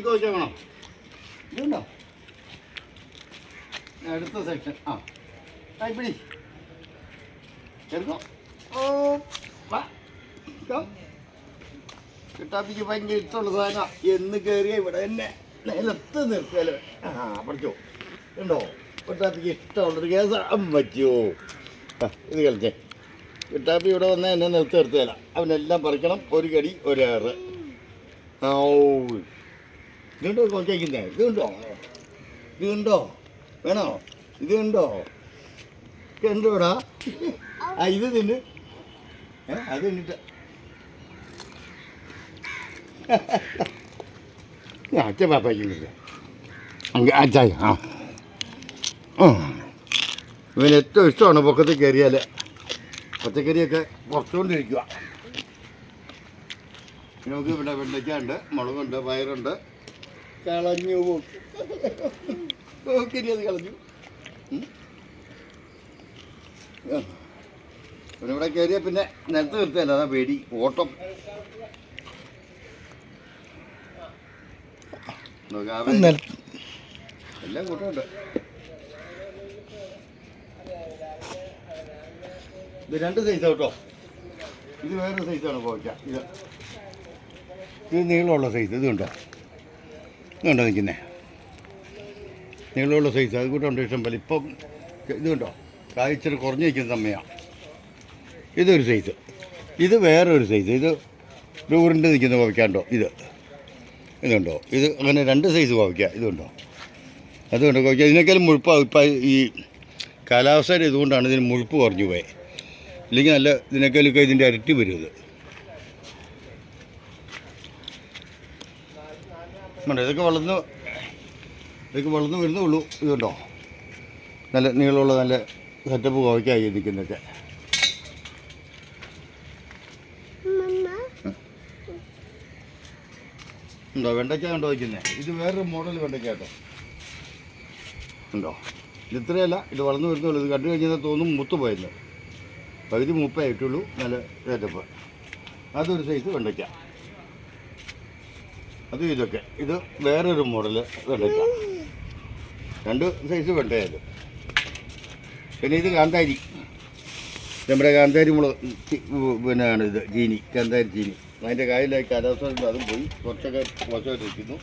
കോഴിക്കാൻ വേണം ഇതുണ്ടോ? അടുത്ത സെക്ഷൻ ആ. പിടി എടുക്കോ ഓ. കിട്ടാപ്പിക്ക് ഭയങ്കര ഇഷ്ടമുള്ള സാധനം എന്ന് കയറിയ ഇവിടെ തന്നെ. നിലത്ത് നിർത്തിയാലോ? ആ പഠിച്ചോ. ഉണ്ടോ? കിട്ടാപ്പിക്ക് ഇഷ്ടമുള്ളൊരു കേസ്. പറ്റുമോ ഇത് കളിച്ചേ. കിട്ടാപ്പി ഇവിടെ വന്നാൽ എന്നെ നിർത്തി നിർത്തിയാല അവനെല്ലാം പറിക്കണം. ഒരു കടി ഒരേറ് ആ ഓ ഇതുണ്ടോ കൊച്ചയ്ക്കുന്നേ ഇതുണ്ടോ ഇതുണ്ടോ വേണോ ഇത് ഉണ്ടോടാ ആ ഇത് തിന്ന്. അത് തിന്നിട്ട്. അച്ഛ പാപ്പയ്ക്കുന്നില്ല അച്ചായ ആ. ഇവന് ഏറ്റവും ഇഷ്ടമാണ് പൊക്കത്തിൽ കയറിയാൽ പച്ചക്കറിയൊക്കെ പുറത്തുകൊണ്ടിരിക്കുക നമുക്ക് ഇവിടെ വെണ്ടയ്ക്ക ഉണ്ട് മുളകുണ്ട് പയറുണ്ട്. കളഞ്ഞു പോക്കിരി അത് കളഞ്ഞു? ഇവിടെ കയറിയാൽ പിന്നെ നിലത്ത് നിർത്തിയല്ല അതാ പേടി ഓട്ടം. എല്ലാം കൂട്ടമുണ്ട്. ഇത് രണ്ട് സൈസ് കേട്ടോ. ഇത് വേറെ സൈസാണ് പോച്ച ഇത് ഇത് നീളമുള്ള സൈസ് ഇത് കണ്ടോ? ഇത് കണ്ടോ നിൽക്കുന്നേ. നീളമുള്ള സൈസ് അത് കൂട്ടുണ്ട് ഇഷ്ടം പോലെ. ഇപ്പം ഇതുണ്ടോ കായ്ച്ചിട്ട് കുറഞ്ഞു നിൽക്കുന്ന സമയമാണ് ഇതൊരു സൈസ് ഇത് വേറൊരു സൈസ് ഇത് ഉരുണ്ട് നിൽക്കുന്ന കോവയ്ക്കാണ്ടോ ഇത്. ഇതുണ്ടോ ഇത് അങ്ങനെ രണ്ട് സൈസ് കോവയ്ക്ക ഇതുണ്ടോ അതുകൊണ്ട് കോവയ്ക്ക ഇതിനേക്കാളും മുഴുപ്പ് ഇപ്പം ഈ കാലാവസ്ഥയുടെ ഇതുകൊണ്ടാണ് ഇതിന് മുഴുപ്പ് കുറഞ്ഞു പോയത് ഇല്ലെങ്കിൽ നല്ല ഇതിനേക്കാളൊക്കെ ഇതിന്റെ ഇരട്ടി വരും ഇത് വേണ്ട ഇതൊക്കെ വളർന്ന് ഇതൊക്കെ വളർന്ന് വരുന്നേ ഉള്ളൂ. ഇതുണ്ടോ നല്ല നീളമുള്ള നല്ല സെറ്റപ്പ് കോവയ്ക്കായി നിൽക്കുന്നതൊക്കെ. ഉണ്ടോ? വെണ്ടയ്ക്ക കണ്ടോ വയ്ക്കുന്നത് ഇത് വേറൊരു മോഡൽ വെണ്ടയ്ക്ക കേട്ടോ. ഉണ്ടോ? ഇത് ഇത്രയല്ല. ഇത് വളർന്നു വരുന്നുള്ളൂ ഇത് കണ്ടു കഴിഞ്ഞാൽ തോന്നും മുത്ത് പോയെന്ന് പകുതി മുപ്പേ ആയിട്ടുള്ളൂ നല്ല സെറ്റപ്പ് അതൊരു സൈസ് വെണ്ടയ്ക്ക. അതും ഇതൊക്കെ. ഇത് വേറൊരു മോഡൽ വെണ്ടയ്ക്ക രണ്ട് സൈസ് വെണ്ടയായത് പിന്നെ ഇത് കാന്താരി നമ്മുടെ കാന്താരി മുളക് പിന്നെ ഇത് ചീനി കാന്താരി ചീനി അതിന്റെ കായലായി കാലാവസ്ഥ അതും പോയി. കുറച്ചൊക്കെ മോശമായിട്ട് വയ്ക്കുന്നു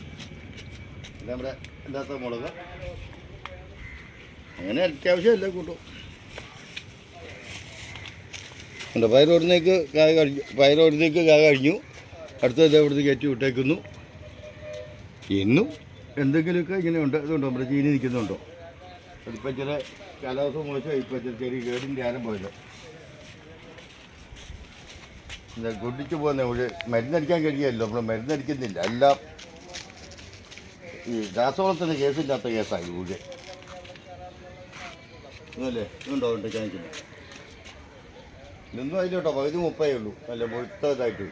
പിന്നെ നമ്മുടെ ഇല്ലാത്ത മുളക് അങ്ങനെ അത്യാവശ്യമല്ല കൂട്ടും. എന്റെ പയറോടുന്നേക്ക് കായ കഴിഞ്ഞു പയറോടുന്നേക്ക് കായ കഴിഞ്ഞു. അടുത്തത് അവിടുന്ന് കയറ്റി വിട്ടേക്കുന്നു. എന്നും എന്തെങ്കിലുമൊക്കെ ഇങ്ങനെ ഉണ്ട് ഇതുണ്ടോ? നമ്മുടെ ചീനി നിൽക്കുന്നുണ്ടോ? അതിപ്പോൾ ചില കാലാവസ്ഥ മോശമായി ഇപ്പോൾ ചില ചെറിയ കേടിന്റെ ആരംഭമല്ലോ എന്താ കൊണ്ടിച്ച് പോകുന്ന ഒരു മരുന്നടിക്കാൻ കഴിയുമല്ലോ നമ്മൾ മരുന്നടിക്കുന്നില്ല. എല്ലാം ഈ രാസവളത്തിന്റെ കേസില്ലാത്ത കേസായി ഇവിടെ ഇതല്ലേ ഇതുണ്ടോ ഉണ്ട് കാണിക്കുന്നത്? ഇന്നും അതിലോട്ടോ പകുതി മുപ്പേ ഉള്ളൂ. നല്ല മുഴുത്തതായിട്ട്